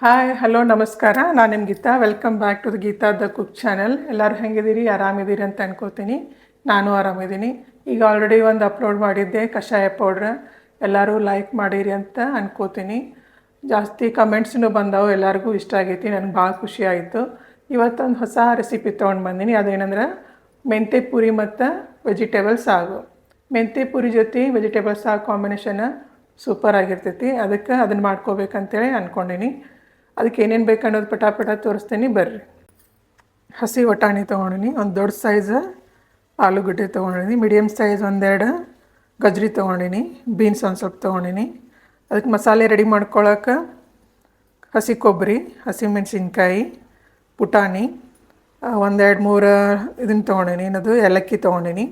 Hi hello ನಮಸ್ಕಾರ. ನಾನು ನಿಮ್ಮ Geetha. Welcome back to the Geetha the cook channel ಎಲ್ಲರೂ ಹೆಂಗಿದ್ದೀರಿ? ಆರಾಮಿದ್ದೀರಿ ಅಂತ ಅನ್ಕೋತೀನಿ. ನಾನು ಆರಾಮಿದ್ದೀನಿ. ಈಗ ಆಲ್ರೆಡಿ ಒಂದು ಅಪ್ಲೋಡ್ ಮಾಡಿದ್ದೆ, ಕಷಾಯ ಪೌಡ್ರ್ ಎಲ್ಲರೂ ಲೈಕ್ ಮಾಡಿರಿ ಅಂತ ಅನ್ಕೋತೀನಿ. ಜಾಸ್ತಿ ಕಮೆಂಟ್ಸ್ನು ಬಂದವು. ಎಲ್ಲರಿಗೂ ಇಷ್ಟ ಆಗೈತಿ. ನನಗೆ ಭಾಳ ಖುಷಿ ಆಯಿತು. ಇವತ್ತೊಂದು ಹೊಸ ರೆಸಿಪಿ ತೊಗೊಂಡು ಬಂದೀನಿ. ಅದೇನಂದ್ರೆ ಮೆಂತೆ ಪುರಿ ಮತ್ತು ವೆಜಿಟೇಬಲ್ ಸಾಗು. ಮೆಂತೆ ಪುರಿ ಜೊತೆ ವೆಜಿಟೇಬಲ್ ಸಾಗು ಕಾಂಬಿನೇಷನ್ ಸೂಪರ್ ಆಗಿರ್ತೈತಿ. ಅದಕ್ಕೆ ಅದನ್ನು ಮಾಡ್ಕೋಬೇಕಂತೇಳಿ ಅಂದ್ಕೊಂಡೀನಿ ಅದಕ್ಕೆ ಏನೇನು ಬೇಕು ಅನ್ನೋದು ಪಟಾಪಟ ತೋರಿಸ್ತೀನಿ, ಬರ್ರಿ. ಹಸಿ ವಟಾಣಿ ತೊಗೊಂಡಿನಿ, ಒಂದು ದೊಡ್ಡ ಸೈಜ್ ಆಲೂಗಡ್ಡೆ ತೊಗೊಂಡಿನಿ ಮೀಡಿಯಮ್ ಸೈಜ್ ಒಂದೆರಡು ಗಜ್ರಿ ತೊಗೊಂಡಿನಿ ಬೀನ್ಸ್ ಒಂದು ಸ್ವಲ್ಪ ತೊಗೊಂಡಿನಿ. ಅದಕ್ಕೆ ಮಸಾಲೆ ರೆಡಿ ಮಾಡ್ಕೊಳಕ್ಕೆ ಹಸಿ ಕೊಬ್ಬರಿ ಹಸಿ ಮೆಣಸಿನ್ಕಾಯಿ, ಪುಟಾಣಿ ಒಂದೆರಡು ಮೂರು ಇದನ್ನು ತೊಗೊಂಡಿನಿ ಅದು ಏಲಕ್ಕಿ ತೊಗೊಂಡಿನಿ.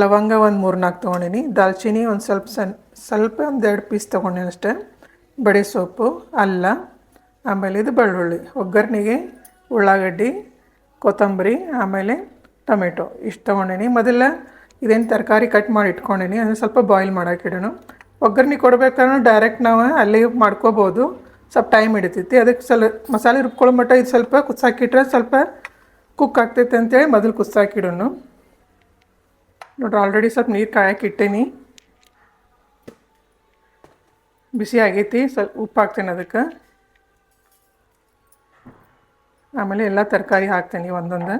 ಲವಂಗ ಒಂದು ಮೂರು ನಾಲ್ಕು ತೊಗೊಂಡಿನಿ ದಾಲ್ಚಿನ್ನಿ ಒಂದು ಸ್ವಲ್ಪ ಸಣ್ಣ ಸ್ವಲ್ಪ ಒಂದೆರಡು ಪೀಸ್ ತೊಗೊಂಡಿನಿ ಅಷ್ಟೇ. ಬಡೆ ಸೊಪ್ಪು ಅಲ್ಲ. ಆಮೇಲೆ ಇದು ಬೆಳ್ಳುಳ್ಳಿ, ಒಗ್ಗರಣೆಗೆ ಉಳ್ಳಾಗಡ್ಡಿ, ಕೊತ್ತಂಬರಿ, ಆಮೇಲೆ ಟೊಮೆಟೊ. ಇಷ್ಟು ತೊಗೊಂಡೇನಿ. ಮೊದಲ ಇದೇನು ತರಕಾರಿ ಕಟ್ ಮಾಡಿ ಇಟ್ಕೊಂಡೇನಿ. ಅದನ್ನು ಸ್ವಲ್ಪ ಬಾಯ್ಲ್ ಮಾಡೋಕ್ಕಿಡೋಣ ಒಗ್ಗರಣೆ ಕೊಡ್ಬೇಕಾದ್ರೆ ಡೈರೆಕ್ಟ್ ನಾವು ಅಲ್ಲಿ ಮಾಡ್ಕೋಬೋದು. ಸ್ವಲ್ಪ ಟೈಮ್ ಹಿಡಿತೈತಿ. ಅದಕ್ಕೆ ಸ್ವಲ್ಪ ಮಸಾಲೆ ರುಬ್ಕೊಳ್ಳೋ ಮಟ್ಟ ಇದು ಸ್ವಲ್ಪ ಕುದಿಸಾಕಿಟ್ರೆ ಸ್ವಲ್ಪ ಕುಕ್ ಆಗ್ತೈತೆ ಅಂತೇಳಿ ಮೊದಲು ಕುದಿಸಾಕಿಡೋಣ ನೋಡ್ರಿ ಆಲ್ರೆಡಿ ಸ್ವಲ್ಪ ನೀರು ಕಾಯಕ್ಕೆ ಇಟ್ಟೇನಿ. ಬಿಸಿ ಆಗೈತಿ. ಸ್ವಲ್ಪ ಉಪ್ಪು ಹಾಕ್ತೇನೆ ಅದಕ್ಕೆ. ಆಮೇಲೆ ಎಲ್ಲ ತರಕಾರಿ ಹಾಕ್ತೀನಿ ಒಂದೊಂದು.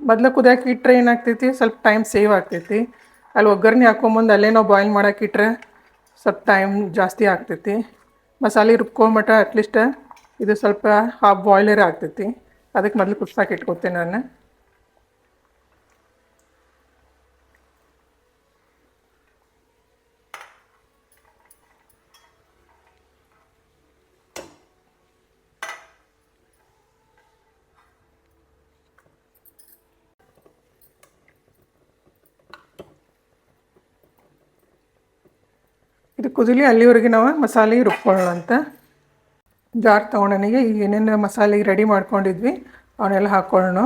ಮೊದಲು ಕುದಿಯೋಕೆ ಇಟ್ಟರೆ ಏನಾಗ್ತೈತಿ? ಸ್ವಲ್ಪ ಟೈಮ್ ಸೇವ್ ಆಗ್ತೈತಿ. ಅಲ್ಲಿ ಒಗ್ಗರಣೆ ಹಾಕೊಂಬಂದು ಅಲ್ಲೇ ನಾವು ಬಾಯ್ಲ್ ಮಾಡೋಕೆ ಇಟ್ಟರೆ ಸ್ವಲ್ಪ ಟೈಮ್ ಜಾಸ್ತಿ ಆಗ್ತೈತಿ. ಮಸಾಲೆ ರುಬ್ಕೊಂಬಟ್ಟ ಅಟ್ಲೀಸ್ಟ್ ಇದು ಸ್ವಲ್ಪ ಹಾಫ್ ಬಾಯ್ಲರ್ ಆಗ್ತೈತಿ. ಅದಕ್ಕೆ ಮೊದಲು ಕುದಿಸಾಕೆ ನಾನು. ಕುದಿಲಿ ಅಲ್ಲಿವರೆಗೆ ನಾವು ಮಸಾಲೆ ರುಬ್ಕೊಳ್ಳೋಣ ಅಂತ ಜಾರ್ ತೊಗೊಂಡನಿಗೆ ಈಗ ಏನೇನು ಮಸಾಲೆ ರೆಡಿ ಮಾಡ್ಕೊಂಡಿದ್ವಿ, ಅವನ್ನೆಲ್ಲ ಹಾಕ್ಕೊಳ್ಳೋಣ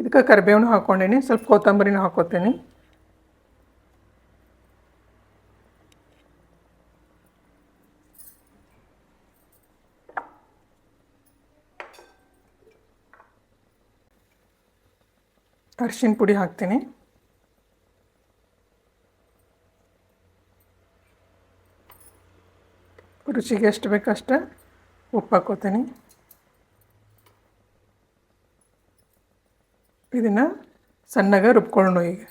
ಇದಕ್ಕೆ ಕರಿಬೇವನ್ನು ಹಾಕ್ಕೊಂಡೀನಿ, ಸ್ವಲ್ಪ ಕೊತ್ತಂಬರಿನೂ ಹಾಕ್ಕೋತೀನಿ. ಅರಿಶಿನ ಪುಡಿ ಹಾಕ್ತೀನಿ. ರುಚಿಗೆ ಎಷ್ಟು ಬೇಕಷ್ಟೆ ಉಪ್ಪು ಹಾಕೋತೀನಿ ಇದನ್ನು ಸಣ್ಣಗೆ ರುಬ್ಕೊಳ್ಳೋಣ ಈಗ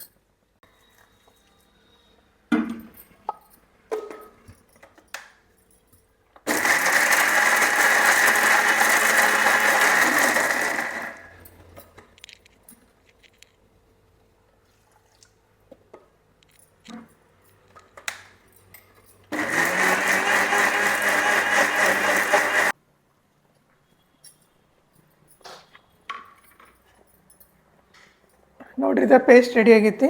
ನೋಡ್ರಿ ಇದು ಪೇಸ್ಟ್ ರೆಡಿ ಆಗೈತಿ.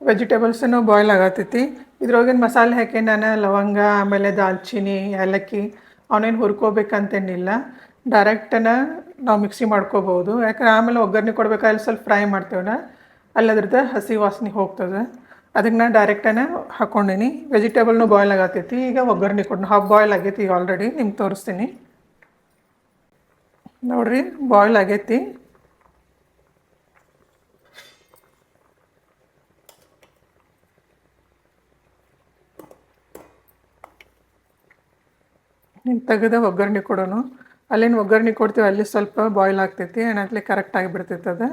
ವೆಜಿಟೇಬಲ್ಸನ್ನು ಬಾಯ್ಲ್ ಆಗತ್ತೈತಿ ಇದ್ರೊಳಗಿನ ಮಸಾಲೆ ಹಾಕಿ ನಾನು ಲವಂಗ, ಆಮೇಲೆ ದಾಲ್ಚಿನ್ನಿ ಏಲಕ್ಕಿ ಅವನೇನು ಹುರ್ಕೋಬೇಕಂತೇನಿಲ್ಲ. ಡೈರೆಕ್ಟನ ನಾವು ಮಿಕ್ಸಿ ಮಾಡ್ಕೋಬೋದು. ಯಾಕಂದ್ರೆ ಆಮೇಲೆ ಒಗ್ಗರಣೆ ಕೊಡಬೇಕಾದ್ರೆ ಸ್ವಲ್ಪ ಫ್ರೈ ಮಾಡ್ತೇವೆ ಅಲ್ಲಿ ಅದ್ರದ್ದು ಹಸಿ ವಾಸನೆ ಹೋಗ್ತದೆ. ಅದಕ್ಕೆ ನಾನು ಡೈರೆಕ್ಟನೇ ಹಾಕ್ಕೊಂಡೀನಿ ವೆಜಿಟೇಬಲ್ನು ಬಾಯ್ಲ್ ಆಗತ್ತೈತಿ ಈಗ ಒಗ್ಗರಣೆ ಕೊಟ್ಟು ಹಾಫ್ ಬಾಯ್ಲ್ ಆಗೈತಿ ಈಗ ಆಲ್ರೆಡಿ ನಿಮ್ಗೆ ತೋರಿಸ್ತೀನಿ. ನೋಡಿರಿ ಬಾಯ್ಲ್ ಆಗೈತಿ. ನೀನು ತೆಗೆದ ಒಗ್ಗರಣೆ ಕೊಡೋನು. ಅಲ್ಲೇನು ಒಗ್ಗರಣೆ ಕೊಡ್ತೀವಿ ಅಲ್ಲಿ ಸ್ವಲ್ಪ ಬಾಯ್ಲ್ ಆಗ್ತೈತಿ ಏನಾಗಲಿ ಕರೆಕ್ಟ್ ಆಗಿಬಿಡ್ತೈತೆ ಅದು.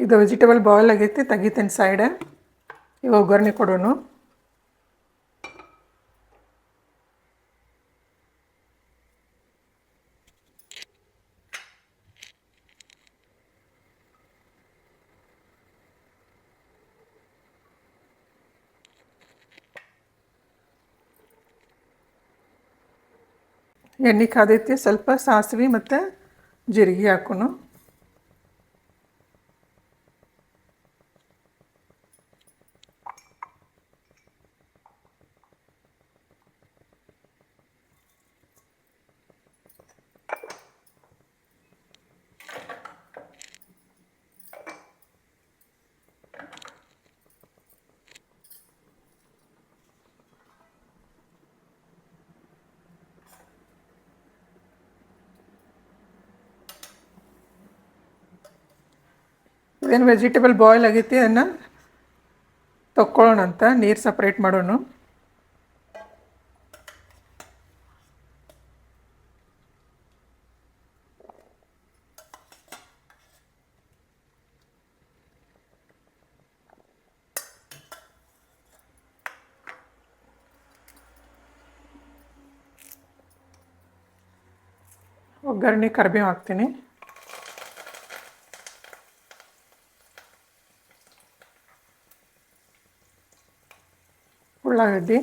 ಇದು ವೆಜಿಟೇಬಲ್ ಬಾಯ್ಲ್ ಆಗೈತಿ, ತೆಗಿತೀನಿ ಸೈಡ ಇವಾಗ ಒಗ್ಗರಣೆ ಕೊಡೋನು. ಎಣ್ಣೆ ಕಾದೈತಿ ಸ್ವಲ್ಪ ಸಾಸಿವೆ ಮತ್ತು ಜೀರಿಗೆ ಹಾಕೋನು. ಏನು ವೆಜಿಟೇಬಲ್ ಬಾಯ್ಲ್ ಆಗೈತಿ ಅದನ್ನು ತಕ್ಕೊಳ್ಳೋಣ ಅಂತ ನೀರು ಸಪ್ರೇಟ್ ಮಾಡೋಣ ಒಗ್ಗರಣೆ ಕರಿಬೇವು ಹಾಕ್ತೀನಿ. ಉಳ್ಳಾಗಡ್ಡಿ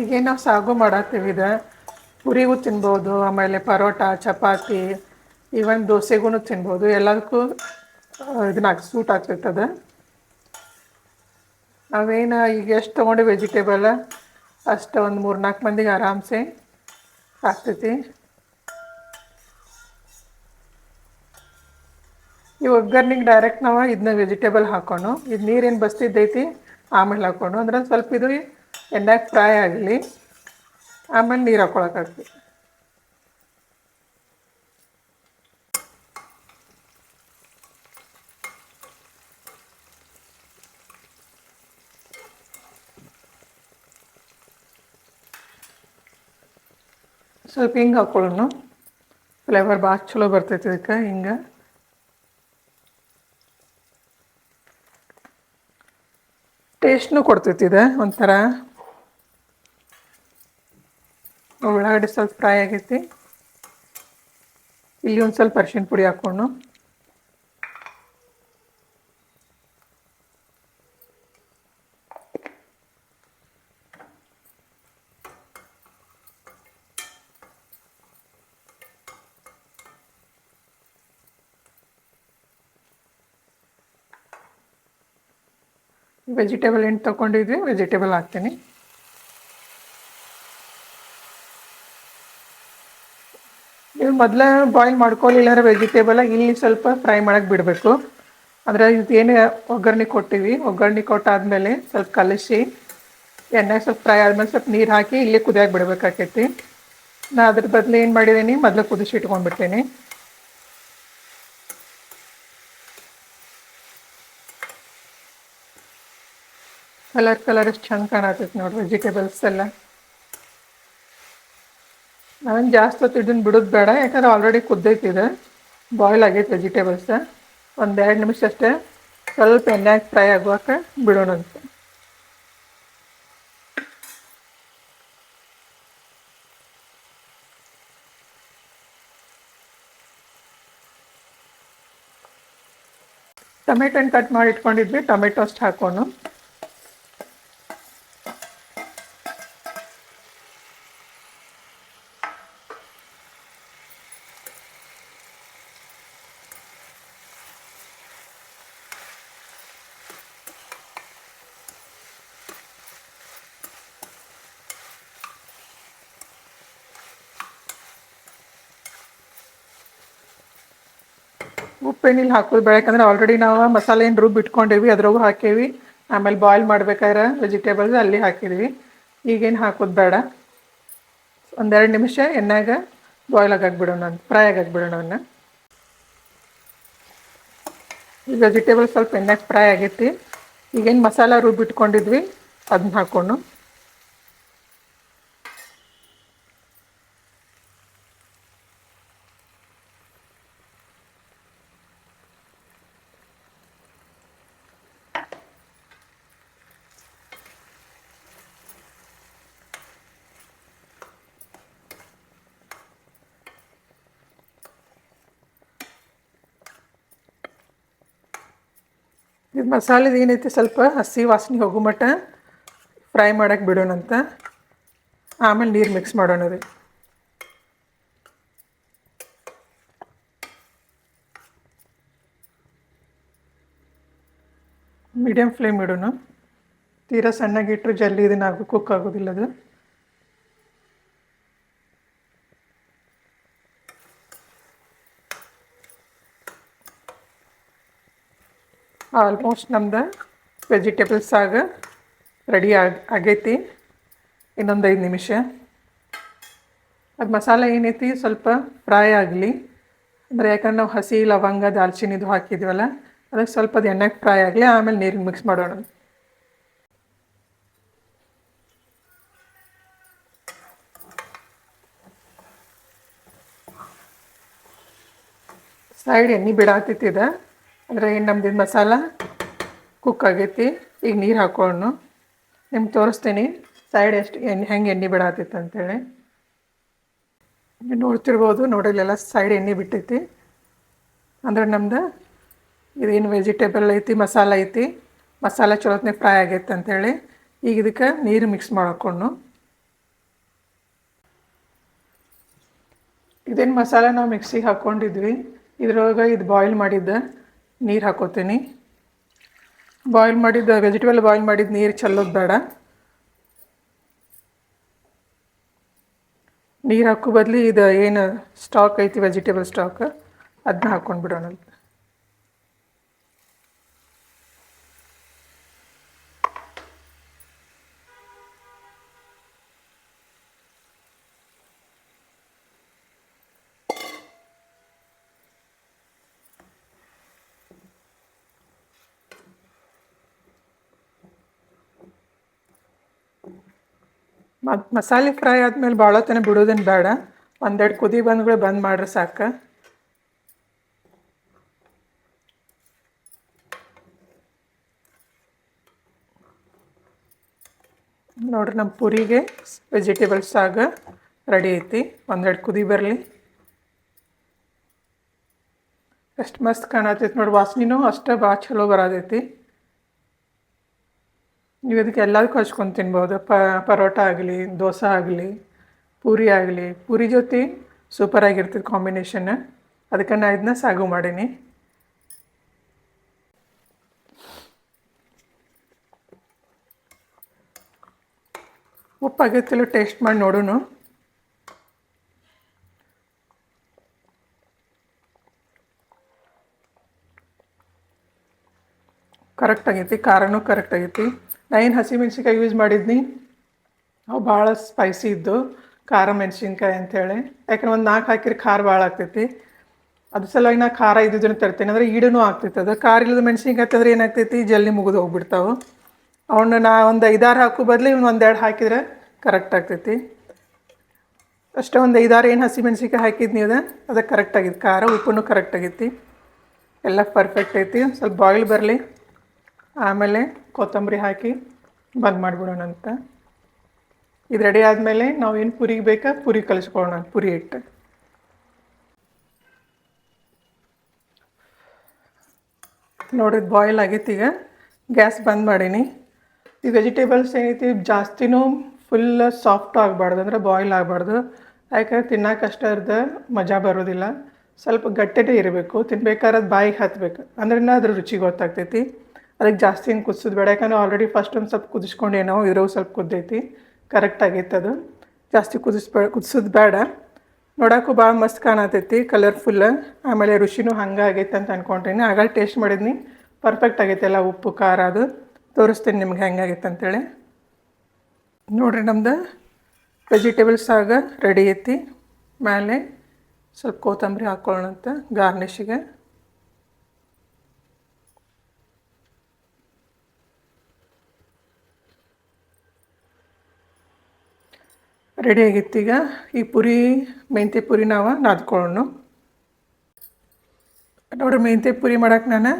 ಈಗೇನು ಸಾಗು ಮಾಡತ್ತೀವಿ ಇದು ಪುರಿಗೂ ತಿನ್ಬೋದು, ಆಮೇಲೆ ಪರೋಟ, ಚಪಾತಿ ಈವನ್ ದೋಸೆಗೂ ತಿನ್ಬೋದು. ಎಲ್ಲದಕ್ಕೂ ಇದನ್ನ ಸೂಟ್ ಆಗ್ತಿರ್ತದೆ. ನಾವೇನು, ಈಗ ಎಷ್ಟು ತೊಗೊಂಡು ವೆಜಿಟೇಬಲ್ ಅಷ್ಟು ಒಂದು ಮೂರು ನಾಲ್ಕು ಮಂದಿಗೆ ಆರಾಮ್ಸೆ ಆಗ್ತೈತಿ. ಈ ಒಗ್ಗರ್ನಿಗೆ ಡೈರೆಕ್ಟ್ ನಾವು ಇದನ್ನ ವೆಜಿಟೇಬಲ್ ಹಾಕೋಣ. ಇದು ನೀರೇನು ಬಸ್ತಿದ್ದೈತಿ, ಆಮೇಲೆ ಹಾಕೊಂಡು ಅಂದ್ರೆ ಸ್ವಲ್ಪ ಇದು ಎಣ್ಣೆಗೆ ಫ್ರೈ ಆಗಲಿ. ಆಮೇಲೆ ನೀರು ಹಾಕೊಳಕ್ಕಾಗ್ತದೆ ಸ್ವಲ್ಪ ಹಿಂಗೆ ಹಾಕೊಳ್ಳೋಣ ಫ್ಲೇವರ್ ಭಾಳ ಚಲೋ ಬರ್ತೈತಿ ಇದಕ್ಕೆ, ಹಿಂಗೆ. ಟೇಸ್ಟ್ನೂ ಕೊಡ್ತೈತಿ ಇದು ಒಂಥರ. ಉಳ್ಳಾಗಡ್ಡಿ ಸ್ವಲ್ಪ ಫ್ರೈ ಆಗೈತಿ. ಇಲ್ಲಿ ಒಂದು ಸ್ವಲ್ಪ ಅರಿಶಿನ ಪುಡಿ ಹಾಕ್ಕೊಂಡು ವೆಜಿಟೇಬಲ್ ಏನು ತೊಗೊಂಡಿದ್ವಿ ವೆಜಿಟೇಬಲ್ ಹಾಕ್ತೀನಿ. ಮೊದಲೇ ಬಾಯ್ಲ್ ಮಾಡ್ಕೊಳ್ಳಿಲ್ಲ ವೆಜಿಟೇಬಲ್ ಇಲ್ಲಿ ಸ್ವಲ್ಪ ಫ್ರೈ ಮಾಡಕ್ಕೆ ಬಿಡಬೇಕು. ಅಂದರೆ ಇದು ಏನು ಒಗ್ಗರಣೆ ಕೊಟ್ಟಿವಿ. ಒಗ್ಗರಣೆ ಕೊಟ್ಟಾದ್ಮೇಲೆ ಸ್ವಲ್ಪ ಕಲಸಿ, ಎಣ್ಣೆ ಸ್ವಲ್ಪ ಫ್ರೈ ಆದಮೇಲೆ ಸ್ವಲ್ಪ ನೀರು ಹಾಕಿ ಇಲ್ಲಿ ಕುದಿಯಾಗಿ ಬಿಡಬೇಕಾಕೈತಿ. ನಾ ಅದ್ರ ಬದಲು ಏನು ಮಾಡಿದ್ದೀನಿ ಮೊದಲು ಕುದಿಸಿ ಇಟ್ಕೊಂಡ್ಬಿಡ್ತೀನಿ. ಕಲರ್ ಕಲರ್ ಎಷ್ಟು ಚಂದ ನೋಡಿ ವೆಜಿಟೇಬಲ್ಸ್ ಎಲ್ಲ. ನಾವೇನು ಜಾಸ್ತಿ ಹೊತ್ತು ಇದನ್ನು ಬಿಡೋದು ಬೇಡ, ಯಾಕಂದ್ರೆ ಆಲ್ರೆಡಿ ಕುದ್ದೈತಿದೆ. ಬಾಯ್ಲ್ ಆಗೈತೆ ವೆಜಿಟೇಬಲ್ಸ್ ಒಂದು ಎರಡು ನಿಮಿಷ ಅಷ್ಟೇ ಸ್ವಲ್ಪ ಎಣ್ಣೆಗೆ ಫ್ರೈ ಆಗುವಾಗ ಬಿಡೋಣಂತ ಟೊಮೆಟೊನ ಕಟ್ ಮಾಡಿ ಇಟ್ಕೊಂಡಿದ್ವಿ, ಟೊಮೆಟೊ ಅಷ್ಟು ಹಾಕೋಣ. ಉಪ್ಪೇನಿಲ್ಲ ಹಾಕೋದು ಬೇಡ ಯಾಕಂದ್ರೆ ಆಲ್ರೆಡಿ ನಾವು ಮಸಾಲೆ ಏನು ರುಬ್ಬಿ ಇಟ್ಕೊಂಡೇವಿ ಅದ್ರಾಗೂ ಹಾಕೇವಿ. ಆಮೇಲೆ ಬಾಯ್ಲ್ ಮಾಡ್ಬೇಕಾದ್ರೆ ವೆಜಿಟೇಬಲ್ಸ್ ಅಲ್ಲಿ ಹಾಕಿದ್ವಿ. ಈಗೇನು ಹಾಕೋದು ಬೇಡ. ಒಂದೆರಡು ನಿಮಿಷ ಎಣ್ಣೆಗೆ ಬಾಯ್ಲ್ ಆಗಿಬಿಡೋಣ ಫ್ರೈ ಆಗಕ್ಕೆ ಬಿಡೋಣ ಅವನ್ನ ಈ ವೆಜಿಟೇಬಲ್ ಸ್ವಲ್ಪ ಎಣ್ಣೆಗೆ ಫ್ರೈ ಆಗೈತಿ. ಈಗೇನು ಮಸಾಲ ರುಬ್ಬಿಟ್ಕೊಂಡಿದ್ವಿ ಅದನ್ನ ಹಾಕೊಂಡು ಇದು ಮಸಾಲೆದು ಏನೈತಿ ಸ್ವಲ್ಪ ಹಸಿ ವಾಸನೆ ಹೋಗೋ ಮಟ್ಟ ಫ್ರೈ ಮಾಡೋಕ್ಕೆ ಬಿಡೋಣಂತ ಆಮೇಲೆ ನೀರು ಮಿಕ್ಸ್ ಮಾಡೋಣ ರೀ. ಮೀಡಿಯಮ್ ಫ್ಲೇಮ್ ಇಡೋಣ. ತೀರಾ ಸಣ್ಣಗಿಟ್ಟರೆ ಜಲ್ದಿ ಇದನ್ನು ಆಗು ಕುಕ್ ಆಗೋದಿಲ್ಲ ಅದು. ಆಲ್ಮೋಸ್ಟ್ ನಮ್ದು ವೆಜಿಟೇಬಲ್ ಸಾಗ ರೆಡಿ ಆಗಿ, ಆಗೈತಿ. ಇನ್ನೊಂದು ಐದು ನಿಮಿಷ. ಅದು ಮಸಾಲೆ ಏನೈತಿ? ಸ್ವಲ್ಪ ಫ್ರೈ ಆಗಲಿ. ಅಂದರೆ ಯಾಕಂದ್ರೆ ನಾವು ಹಸಿ ಲವಂಗ ದಾಲ್ಚಿನಿದು ಹಾಕಿದ್ವಲ್ಲ ಅದಕ್ಕೆ ಸ್ವಲ್ಪ ಅದು ಎಣ್ಣೆಗೆ ಫ್ರೈ ಆಗಲಿ, ಆಮೇಲೆ ನೀರಿಗೆ ಮಿಕ್ಸ್ ಮಾಡೋಣ. ಸೈಡ್ ಎಣ್ಣೆ ಬಿಡಾತಿತ್ತಿದ ಅಂದರೆ ಏನು ನಮ್ದು ಮಸಾಲ? ಕುಕ್ ಆಗೈತಿ. ಈಗ ನೀರು ಹಾಕೊಳ್ಳೋಣ ನಿಮ್ಗೆ ತೋರಿಸ್ತೀನಿ. ಸೈಡ್ ಎಷ್ಟು ಎಣ್ಣೆ, ಹೆಂಗೆ ಎಣ್ಣೆ ಬಿಡಾತಿತ್ತು ಅಂತೇಳಿ. ನೀವು ನೋಡ್ತಿರ್ಬೋದು, ನೋಡಿಲ್ಲೆಲ್ಲ ಸೈಡ್ ಎಣ್ಣೆ ಬಿಟ್ಟೈತಿ. ಅಂದ್ರೆ ನಮ್ದು ಇದೇನು ವೆಜಿಟೇಬಲ್ ಐತಿ, ಮಸಾಲ ಐತಿ. ಮಸಾಲ ಚಲೋತ್ನೇ ಫ್ರೈ ಆಗೈತೆ ಅಂತೇಳಿ. ಈಗ ಇದಕ್ಕೆ ನೀರು ಮಿಕ್ಸ್ ಮಾಡ್ಕೊಂಡು ಇದೇನು ಮಸಾಲ ನಾವು ಮಿಕ್ಸಿಗೆ ಹಾಕ್ಕೊಂಡಿದ್ವಿ ಇದ್ರೊಳಗೆ ಇದು ಬಾಯ್ಲ್ ಮಾಡಿದ್ದ. ನೀರು ಹಾಕೋತೀನಿ. ಬಾಯ್ಲ್ ಮಾಡಿದ ವೆಜಿಟೇಬಲ್ ಬಾಯ್ಲ್ ಮಾಡಿದ ನೀರು ಚೆಲ್ಲೋದು ಬೇಡ. ನೀರು ಹಾಕೋ ಬದಲು ಇದು ಏನು ಸ್ಟಾಕ್ ಐತಿ ವೆಜಿಟೇಬಲ್ ಸ್ಟಾಕ್ ಅದನ್ನ ಹಾಕ್ಕೊಂಡು ಬಿಡೋಣ ಮತ್ತು ಮಸಾಲೆ ಫ್ರೈ ಆದಮೇಲೆ ಭಾಳ ತನಕ ಬಿಡೋದೇನು ಬೇಡ. ಒಂದೆರಡು ಕುದಿ ಬಂದ್ಗಳು ಬಂದ್ ಮಾಡ್ರಿ ಸಾಕು. ನೋಡ್ರಿ ನಮ್ಮ ಪುರಿಗೆ ವೆಜಿಟೇಬಲ್ ಸಾಗ ರೆಡಿ ಐತಿ. ಒಂದೆರಡು ಕುದಿ ಬರಲಿ. ಎಷ್ಟು ಮಸ್ತ್ ಕಾಣತೈತಿ ನೋಡಿ ವಾಸನೆನೂ ಅಷ್ಟೇ ಭಾಳ ಚಲೋ ಬರತೈತಿ. ನೀವು ಇದಕ್ಕೆ ಎಲ್ಲದಕ್ಕೂ ಹಚ್ಕೊಂಡು ತಿನ್ಬೋದು. ಪರೋಟ ಆಗಲಿ, ದೋಸೆ ಆಗಲಿ, ಪೂರಿ ಆಗಲಿ. ಪೂರಿ ಜೊತೆ ಸೂಪರಾಗಿರ್ತದೆ ಕಾಂಬಿನೇಷನ್ ಅದಕ್ಕೆ ನಾನು ಇದನ್ನ ಸಾಗು ಮಾಡೀನಿ. ಉಪ್ಪು ಆಗೈತಿಲ್ಲ ಟೇಸ್ಟ್ ಮಾಡಿ ನೋಡೋಣ ಕರೆಕ್ಟ್ ಆಗೈತಿ ಖಾರನೂ ಕರೆಕ್ಟ್ ಆಗೈತಿ. ನಾ ಏನು ಹಸಿಮೆಣ್ಸಿನ್ಕಾಯಿ ಯೂಸ್ ಮಾಡಿದ್ನಿ. ಅವು ಭಾಳ ಸ್ಪೈಸಿ ಇದ್ದು, ಖಾರ ಮೆಣಸಿನ್ಕಾಯಿ ಅಂಥೇಳಿ ಯಾಕಂದ್ರೆ ಒಂದು ನಾಲ್ಕು ಹಾಕಿದ್ರೆ ಖಾರ ಭಾಳ ಆಗ್ತೈತಿ. ಅದ್ರ ಸಲುವಾಗಿ ನಾ ಖಾರ ಇದ್ದಿದ್ದನ್ನು ತರ್ತೇನೆ. ಅಂದರೆ ಈಡೂ ಆಗ್ತೈತೆ ಅದು. ಖಾರ ಇಲ್ಲದ ಮೆಣಸಿನ್ಕಾಯಿ ತಂದ್ರೆ ಏನಾಗ್ತೈತಿ? ಜಲ್ದಿ ಮುಗಿದು ಹೋಗ್ಬಿಡ್ತಾವೆ. ಅವನ್ನ ನಾ ಒಂದು ಐದಾರು ಹಾಕೋ ಬದಲು ಇವ್ನು ಒಂದೆರಡು ಹಾಕಿದ್ರೆ ಕರೆಕ್ಟ್ ಆಗ್ತೈತಿ. ಅಷ್ಟೇ ಒಂದು ಐದಾರು ಏನು ಹಸಿ ಮೆಣಸಿನ್ಕಾಯಿ ಹಾಕಿದ್ನಿ ಅದ? ಅದಕ್ಕೆ ಕರೆಕ್ಟ್ ಆಗಿತ್ತು ಖಾರ ಉಪ್ಪು ಕರೆಕ್ಟ್ ಆಗೈತಿ. ಎಲ್ಲ ಪರ್ಫೆಕ್ಟ್ ಐತಿ. ಸ್ವಲ್ಪ ಬಾಯ್ಲ್ ಬರಲಿ. ಆಮೇಲೆ ಕೊತ್ತಂಬರಿ ಹಾಕಿ ಬಂದ್ ಮಾಡಿಬಿಡೋಣ ಅಂತ. ಇದು ರೆಡಿ ಆದಮೇಲೆ ನಾವು ಏನು ಪುರಿಗೆ ಬೇಕಾ ಪುರಿ ಕಲಿಸ್ಕೊಳ್ಳೋಣ, ಪುರಿ ಹಿಟ್ಟು. ನೋಡಿದ ಬಾಯ್ಲ್ ಆಗೈತಿ ಈಗ. ಗ್ಯಾಸ್ ಬಂದ್ ಮಾಡೀನಿ. ಈ ವೆಜಿಟೇಬಲ್ಸ್ ಏನೈತಿ ಜಾಸ್ತಿನೂ ಫುಲ್ ಸಾಫ್ಟ್ ಆಗಬಾರ್ದು, ಅಂದರೆ ಬಾಯ್ಲ್ ಆಗಬಾರ್ದು. ಯಾಕಂದ್ರೆ ತಿನ್ನೋಕೆ ಅಷ್ಟೇ ಅರ್ಧ ಮಜಾ ಬರೋದಿಲ್ಲ. ಸ್ವಲ್ಪ ಗಟ್ಟಿನೇ ಇರಬೇಕು, ತಿನ್ಬೇಕಾದ್ರೆ ಬಾಯಿಗೆ ಹತ್ತಬೇಕು ಅಂದ್ರೆ ಅದ್ರ ರುಚಿ ಗೊತ್ತಾಗ್ತೈತಿ. ಅದಕ್ಕೆ ಜಾಸ್ತಿ ಏನು ಕುದಿಸೋದು ಬೇಡ. ಯಾಕಂದ್ರೆ ಆಲ್ರೆಡಿ ಫಸ್ಟ್ ಒಂದು ಸ್ವಲ್ಪ ಕುದಿಸ್ಕೊಂಡೇನೋ ಇರೋ ಸ್ವಲ್ಪ ಕುದ್ದೈತಿ. ಕರೆಕ್ಟ್ ಆಗೈತೆ ಅದು. ಜಾಸ್ತಿ ಕುದಿಸ್ಬೇಡ ಕುದಿಸೋದು ಬೇಡ. ನೋಡೋಕ್ಕೂ ಭಾಳ ಮಸ್ತ್ ಕಾಣತೈತಿ ಕಲರ್ಫುಲ್ ಆಮೇಲೆ ರುಚಿನೂ ಹಂಗೆ ಆಗೈತೆ ಅಂತ ಅಂದ್ಕೊಂಡ್ರಿ ಆಗ ಟೇಸ್ಟ್ ಮಾಡಿದ್ನಿ. ಪರ್ಫೆಕ್ಟ್ ಆಗೈತೆ ಎಲ್ಲ ಉಪ್ಪು, ಖಾರ ಅದು. ತೋರಿಸ್ತೀನಿ ನಿಮ್ಗೆ ಹೆಂಗಾಗೈತೆ ಅಂತೇಳಿ. ನೋಡಿರಿ ನಮ್ದು ವೆಜಿಟೇಬಲ್ಸ್ ಸಾಗ ರೆಡಿ ಐತಿ. ಮೇಲೆ ಸ್ವಲ್ಪ ಕೊತ್ತಂಬರಿ ಹಾಕ್ಕೊಳ್ಳೋಣಂತ ಗಾರ್ನಿಷಿಗೆ ರೆಡಿ ಆಗಿತ್ತು ಈಗ ಈ ಪುರಿ, ಮೆಂತ್ಯ ಪುರಿ ನಾವು ನಾದ್ಕೊಳ್ಳೋಣ ನೋಡಿ, ಮೆಂತ್ಯ ಪುರಿ ಮಾಡೋಕೆ ನಾನು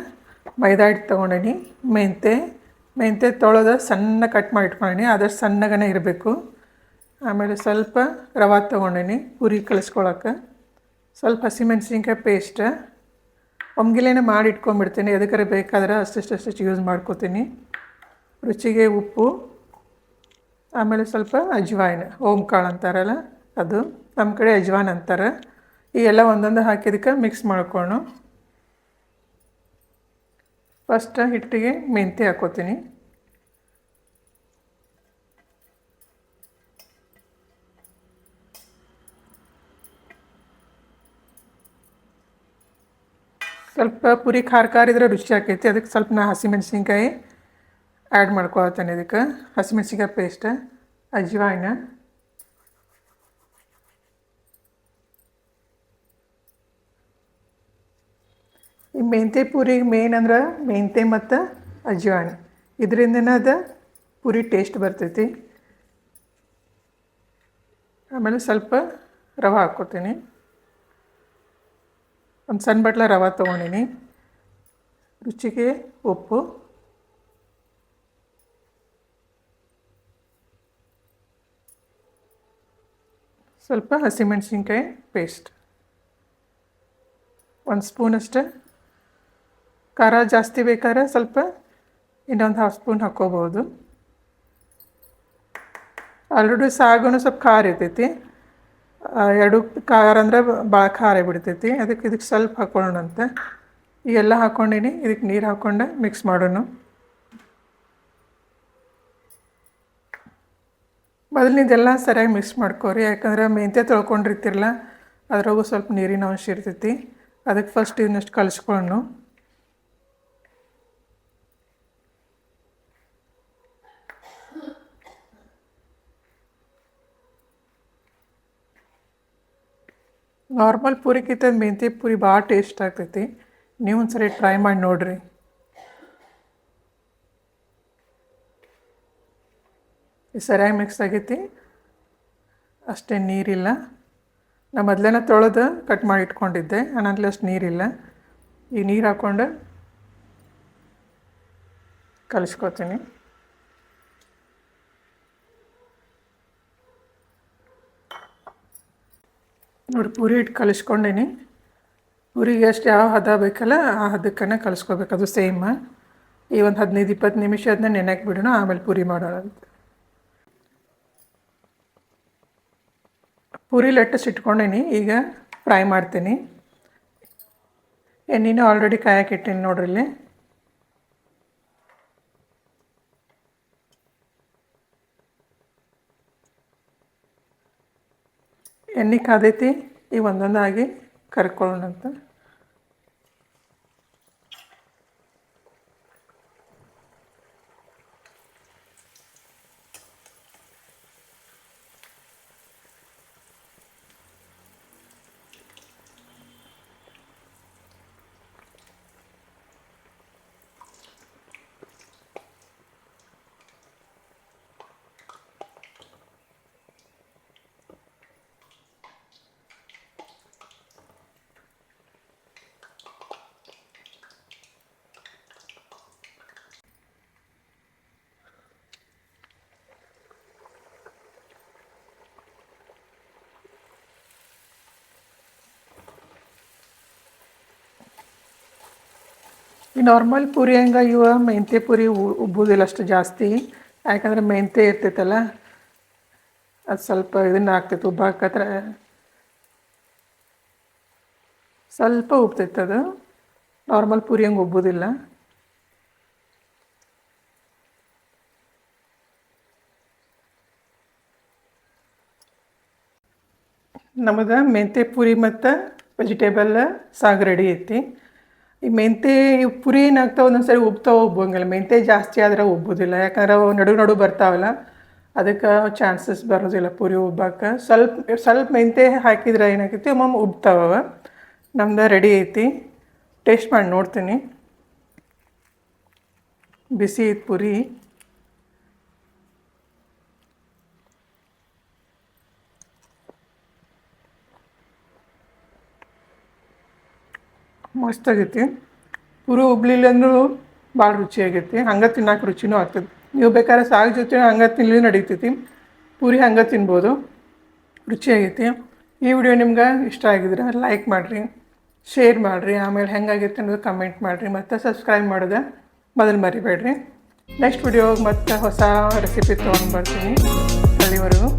ಮೈದಾ ಹಿಟ್ಟು ತೊಗೊಂಡೀನಿ, ಮೆಂತ್ಯ ಮೆಂತ್ಯ ತೊಳೆದ ಸಣ್ಣ ಕಟ್ ಮಾಡಿ ಇಟ್ಕೊಂಡೀನಿ ಆದಷ್ಟು ಸಣ್ಣಗನೇ ಇರಬೇಕು. ಆಮೇಲೆ ಸ್ವಲ್ಪ ರವೆ ತೊಗೊಂಡೀನಿ, ಪುರಿ ಕಲಿಸ್ಕೊಳಕ್ಕೆ ಸ್ವಲ್ಪ ಹಸಿಮೆಣಸಿನ್ಕಾಯಿ ಪೇಸ್ಟ್, ಒಮ್ಗಿಲೇನೆ ಮಾಡಿ ಇಟ್ಕೊಂಡ್ಬಿಡ್ತೀನಿ ಎದಕ್ಕಾರೆ ಬೇಕಾದ್ರೆ ಅಷ್ಟಿಷ್ಟು ಯೂಸ್ ಮಾಡ್ಕೋತೀನಿ. ರುಚಿಗೆ ಉಪ್ಪು ಆಮೇಲೆ ಸ್ವಲ್ಪ ಅಜ್ವಾಯಿನ್ ಓಮ್ ಕಾಳು ಅಂತಾರಲ್ಲ ಅದು, ನಮ್ಮ ಕಡೆ ಅಜ್ವಾನ್ ಅಂತಾರೆ. ಈ ಎಲ್ಲ ಒಂದೊಂದು ಹಾಕಿದಕ್ಕೆ ಮಿಕ್ಸ್ ಮಾಡ್ಕೊಂಡು ಫಸ್ಟ್ ಹಿಟ್ಟಿಗೆ ಮೆಂತೆ ಹಾಕೋತೀನಿ. ಸ್ವಲ್ಪ ಪುರಿ ಖಾರ ಖಾರ ಇದ್ರೆ ರುಚಿ ಆಕೈತಿ. ಅದಕ್ಕೆ ಸ್ವಲ್ಪ ನಾ ಹಸಿಮೆಣ್ಸಿನ್ಕಾಯಿ ಆ್ಯಡ್ ಮಾಡ್ಕೊಳತ್ತೇನೆ ಇದಕ್ಕೆ. ಹಸಿಮೆಣ್ಸಿನ್ಕಾಯಿ ಪೇಸ್ಟ್ ಅಜ್ವಾಯ್ನ ಈ ಮೆಂತೆ ಪೂರಿಗೆ ಮೇನ್ ಅಂದ್ರೆ ಮೆಂತ್ಯ ಮತ್ತು ಅಜ್ವಾಯ್ನ ಇದರಿಂದನೇ ಅದು ಪೂರಿ ಟೇಸ್ಟ್ ಬರ್ತೈತಿ. ಆಮೇಲೆ ಸ್ವಲ್ಪ ರವೆ ಹಾಕ್ಕೊತೀನಿ. ಒಂದು ಸಣ್ಣ ಬಟ್ಲ ರವೆ ತೊಗೊಂಡಿನಿ. ರುಚಿಗೆ ಉಪ್ಪು. ಸ್ವಲ್ಪ ಹಸಿಮೆಣಸಿನ್ಕಾಯಿ ಪೇಸ್ಟ್ ಒಂದು ಸ್ಪೂನಷ್ಟು ಖಾರ ಜಾಸ್ತಿ ಬೇಕಾದ್ರೆ ಸ್ವಲ್ಪ ಇನ್ನೊಂದು ಹಾಫ್ ಸ್ಪೂನ್ ಹಾಕ್ಕೋಬೋದು. ಆಲ್ರೆಡಿ ಸಾಗುನು ಸ್ವಲ್ಪ ಖಾರ ಇರ್ತೈತಿ. ಎರಡು ಖಾರ ಅಂದರೆ ಭಾಳ ಖಾರ ಬಿಡ್ತೈತಿ ಅದಕ್ಕೆ ಇದಕ್ಕೆ ಸ್ವಲ್ಪ ಹಾಕ್ಕೊಳ್ಳೋಣಂತೆ ಎಲ್ಲ ಹಾಕ್ಕೊಂಡಿನಿ ಇದಕ್ಕೆ ನೀರು ಹಾಕ್ಕೊಂಡೆ ಮಿಕ್ಸ್ ಮಾಡೋಣ. ಮೊದಲಿನಿದೆಲ್ಲ ಸರಿಯಾಗಿ ಮಿಕ್ಸ್ ಮಾಡ್ಕೋರಿ, ಯಾಕಂದ್ರೆ ಮೆಂತ್ಯ ತೊಳ್ಕೊಂಡಿರ್ತಿರಲ್ಲ ಅದ್ರಾಗೂ ಸ್ವಲ್ಪ ನೀರಿನ ಅಂಶ ಇರ್ತೈತಿ. ಅದಕ್ಕೆ ಫಸ್ಟ್ ಇನ್ನಷ್ಟು ಕಲಿಸ್ಕೊಳ್ಳೋಣ. ನಾರ್ಮಲ್ ಪೂರಿಗಿಂತ ಮೆಂತ್ಯ ಪೂರಿ ಭಾಳ ಟೇಸ್ಟ್ ಆಗ್ತೈತಿ. ನೀವು ಒಂದು ಸರಿ ಟ್ರೈ ಮಾಡಿ ನೋಡಿರಿ. ಸರಿಯಾಗಿ ಮಿಕ್ಸ್ ಆಗೈತಿ. ಅಷ್ಟೇ ನೀರಿಲ್ಲ. ನಾ ಮೊದಲೇನ ತೊಳೆದು ಕಟ್ ಮಾಡಿ ಇಟ್ಕೊಂಡಿದ್ದೆ ಆನಂತರ ಅಷ್ಟು ನೀರಿಲ್ಲ. ಈ ನೀರು ಹಾಕ್ಕೊಂಡು ಕಲಿಸ್ಕೊತೀನಿ. ನೋಡಿ, ಪೂರಿ ಇಟ್ಟು ಕಲಿಸ್ಕೊಂಡೀನಿ. ಪೂರಿಗೆ ಎಷ್ಟು ಯಾವ ಹದ ಬೇಕಲ್ಲ, ಆ ಹದಕ್ಕನ್ನು ಕಲಿಸ್ಕೋಬೇಕು. ಅದು ಸೇಮ್ ಈ ಒಂದು ಹದಿನೈದು ಇಪ್ಪತ್ತು ನಿಮಿಷ ಅದನ್ನ ನೆನೆಯಕ್ಕೆ ಬಿಡೋಣ ಆಮೇಲೆ ಪೂರಿ ಮಾಡೋಣ ಅಂತ ಪೂರಿ ಲಟ್ಟಸ್ ಇಟ್ಕೊಂಡೇನಿ, ಈಗ ಫ್ರೈ ಮಾಡ್ತೀನಿ. ಎಣ್ಣೆನೂ ಆಲ್ರೆಡಿ ಕಾಯಕ್ಕೆ ಇಟ್ಟೀನಿ ನೋಡ್ರಿ ಇಲ್ಲಿ. ಎಣ್ಣೆ ಕಾದೈತಿ, ಈಗ ಒಂದೊಂದಾಗಿ ಕರ್ಕೊಳ್ಳೋಣಂತ. ಈ ನಾರ್ಮಲ್ ಪೂರಿ ಹಂಗೆ ಇವ, ಮೆಂತ್ಯ ಪೂರಿ ಉಬ್ಬುದಿಲ್ಲ ಅಷ್ಟು ಜಾಸ್ತಿ. ಯಾಕಂದ್ರೆ ಮೆಂತ್ಯ ಇರ್ತೈತಲ್ಲ, ಅದು ಸ್ವಲ್ಪ ಇದನ್ನ ಆಗ್ತೈತೆ ಉಬ್ಬಾಕತ್ರ ಸ್ವಲ್ಪ ಉಬ್ತೈತೆ ಅದು. ನಾರ್ಮಲ್ ಪೂರಿ ಹಂಗೆ ಉಬ್ಬುದಿಲ್ಲ. ನಮಗೆ ಮೆಂತ್ಯ ಪೂರಿ ಮತ್ತು ವೆಜಿಟೇಬಲ್ ಸಾಗು ರೆಡಿ ಐತಿ. ಈ ಮೆಂತೆ ಪುರಿ ಏನಾಗ್ತಾವೆ? ಒಂದೊಂದು ಸರಿ ಉಬ್ತಾವೆ ಉಬ್ಬಂಗಿಲ್ಲ ಮೆಂತೆ ಜಾಸ್ತಿ ಆದರೆ ಉಬ್ಬೋದಿಲ್ಲ. ಯಾಕಂದ್ರೆ ಅವು ನಡು ನಡು ಬರ್ತಾವಲ್ಲ, ಅದಕ್ಕೆ ಚಾನ್ಸಸ್ ಬರೋದಿಲ್ಲ ಪುರಿ ಉಬ್ಬಕ್ಕೆ ಸ್ವಲ್ಪ ಸ್ವಲ್ಪ ಮೆಂತೆ ಹಾಕಿದ್ರೆ ಏನಾಗೈತಿ, ಒಮ್ಮೊಮ್ಮೆ ಉಬ್ತಾವ ನಮ್ದು ರೆಡಿ ಐತಿ. ಟೇಸ್ಟ್ ಮಾಡಿ ನೋಡ್ತೀನಿ. ಬಿಸಿ ಐತೆ ಪುರಿ. ಮಸ್ತ್ ಆಗೈತಿ. ಪೂರಿ ಉಬ್ಲಿಲ್ಲ ಅಂದ್ರೂ ಭಾಳ ರುಚಿಯಾಗೈತಿ ಹಂಗೆ ತಿನ್ನಕ್ಕೆ ರುಚಿನೂ ಆಗ್ತದೆ. ನೀವು ಬೇಕಾದ್ರೆ ಸಾಗು ಜೊತೆ ಹಂಗೆ ತಿನ್ನಲಿ ನಡೀತೈತಿ. ಪೂರಿ ಹಂಗೆ ತಿನ್ಬೋದು. ರುಚಿಯಾಗೈತಿ ಈ ವಿಡಿಯೋ ನಿಮ್ಗೆ ಇಷ್ಟ ಆಗಿದ್ರೆ ಲೈಕ್ ಮಾಡಿರಿ ಶೇರ್ ಮಾಡಿರಿ, ಆಮೇಲೆ ಹೆಂಗಾಗೈತೆ ಅನ್ನೋದು ಕಮೆಂಟ್ ಮಾಡಿರಿ, ಮತ್ತು ಸಬ್ಸ್ಕ್ರೈಬ್ ಮಾಡೋದು ಮೊದಲು ಮರಿಬೇಡ್ರಿ. ನೆಕ್ಸ್ಟ್ ವಿಡಿಯೋಗೆ ಮತ್ತೆ ಹೊಸ ರೆಸಿಪಿ ತೊಗೊಂಡು ಬರ್ತೀನಿ. ಅಲ್ಲಿವರೆಗೂ.